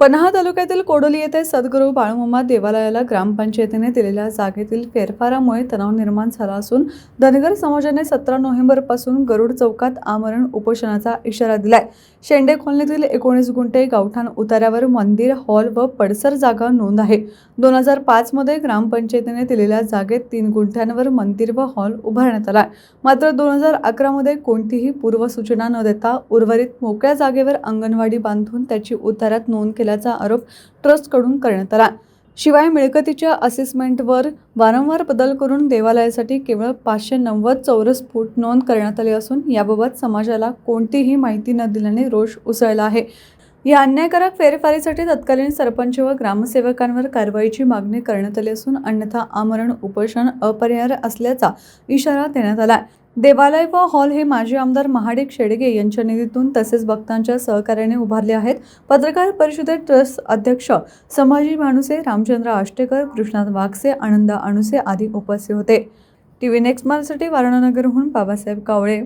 पन्हा तालुक्यातील कोडोली येथे सद्गुरू बाळूमामा देवालयाला ग्रामपंचायतीने दिलेल्या जागेतील फेरफारामुळे तणाव निर्माण झाला असून धनगर समाजाने सतरा नोव्हेंबरपासून गरुड चौकात आमरण उपोषणाचा इशारा दिलाय. शेंडे कॉलनीतील एकोणीस गुंठे गावठाण उतार्यावर मंदिर हॉल व पडसर जागा नोंद आहे. दोन हजार पाचमध्ये ग्रामपंचायतीने दिलेल्या जागेत तीन गुंठ्यांवर मंदिर व हॉल उभारण्यात आला मात्र दोन हजार अकरामध्ये कोणतीही पूर्वसूचना न देता उर्वरित मोकळ्या जागेवर अंगणवाडी बांधून त्याची उतारात नोंद केली केल्याचा आरोप ट्रस्टकडून करण्यात आला. शिवाय मिळकतीच्या असेसमेंटवर वारंवार बदल करून देवालयासाठी केवळ पाचशे नव्वद चौरस फूट नोंद करण्यात आली असून याबाबत समाजाला कोणतीही माहिती न दिल्याने रोष उसळला आहे. या अन्यायकारक फेरफारीसाठी तत्कालीन सरपंच व ग्रामसेवकांवर कारवाईची मागणी करण्यात आली असून अन्यथा आमरण उपोषण अपरिहार्य असल्याचा इशारा देण्यात आला देवालय व हॉल हे माजी आमदार महाडिक शेडगे यांच्या निधीतून तसेच भक्तांच्या सहकार्याने उभारले आहेत. पत्रकार परिषदेत ट्रस्ट अध्यक्ष संभाजी भानुसे रामचंद्र आष्टेकर कृष्णात वागसे आनंद अणुसे आदी उपस्थित होते. टी व्ही नेक्स्ट मालसाठी वारणानगरहून बाबासाहेब कावळे.